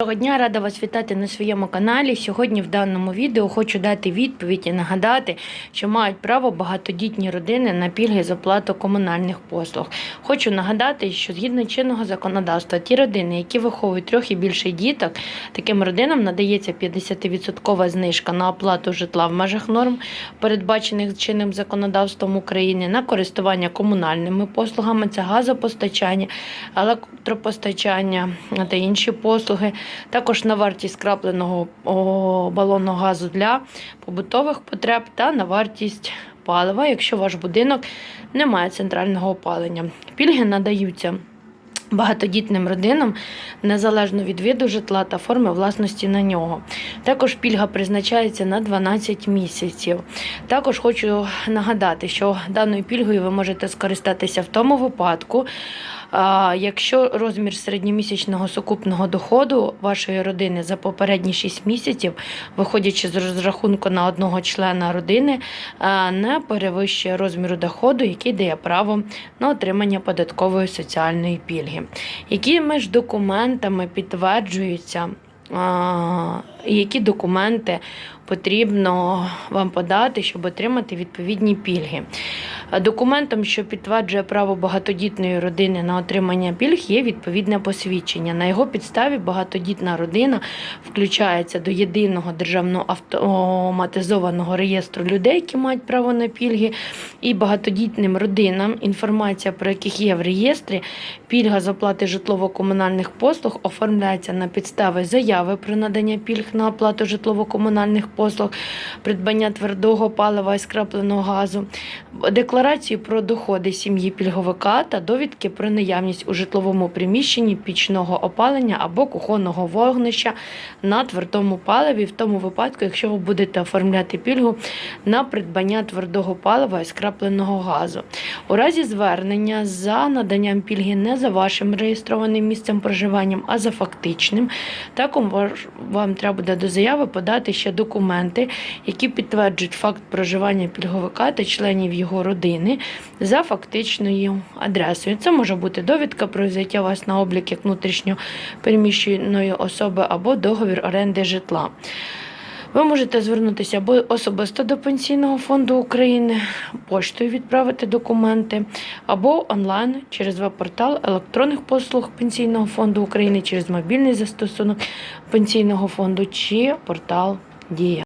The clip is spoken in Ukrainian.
Доброго дня, рада вас вітати на своєму каналі. Сьогодні в даному відео хочу дати відповідь і нагадати, що мають право багатодітні родини на пільги з оплату комунальних послуг. Хочу нагадати, що згідно чинного законодавства, ті родини, які виховують трьох і більше діток, таким родинам надається 50% знижка на оплату житла в межах норм, передбачених чинним законодавством України, на користування комунальними послугами, це газопостачання, електропостачання та інші послуги. Також на вартість крапленого о, балонного газу для побутових потреб та на вартість палива, якщо ваш будинок не має центрального опалення. Пільги надаються. Багатодітним родинам незалежно від виду житла та форми власності на нього. Також пільга призначається на 12 місяців. Також хочу нагадати, що даною пільгою ви можете скористатися в тому випадку, якщо розмір середньомісячного сукупного доходу вашої родини за попередні 6 місяців, виходячи з розрахунку на одного члена родини, не перевищує розміру доходу, який дає право на отримання податкової соціальної пільги. Якими ж документами підтверджуються, які документи потрібно вам подати, щоб отримати відповідні пільги? Документом, що підтверджує право багатодітної родини на отримання пільг, є відповідне посвідчення. На його підставі багатодітна родина включається до єдиного державного автоматизованого реєстру людей, які мають право на пільги, і багатодітним родинам, інформація про яких є в реєстрі, пільга з оплати житлово-комунальних послуг оформляється на підстави заяви про надання пільг на оплату житлово-комунальних послуг, придбання твердого палива і скрапленого газу, декларацію про доходи сім'ї пільговика та довідки про наявність у житловому приміщенні пічного опалення або кухонного вогнища на твердому паливі, в тому випадку, якщо ви будете оформляти пільгу на придбання твердого палива і скрапленого газу. У разі звернення за наданням пільги не за вашим реєстрованим місцем проживанням, а за фактичним, також вам треба буде до заяви подати ще документи, які підтверджують факт проживання пільговика та членів його родини за фактичною адресою. Це може бути довідка про взяття вас на облік як внутрішньо переміщеної особи або договір оренди житла. Ви можете звернутися або особисто до Пенсійного фонду України, поштою відправити документи, або онлайн через веб-портал електронних послуг Пенсійного фонду України, через мобільний застосунок Пенсійного фонду чи портал Дія.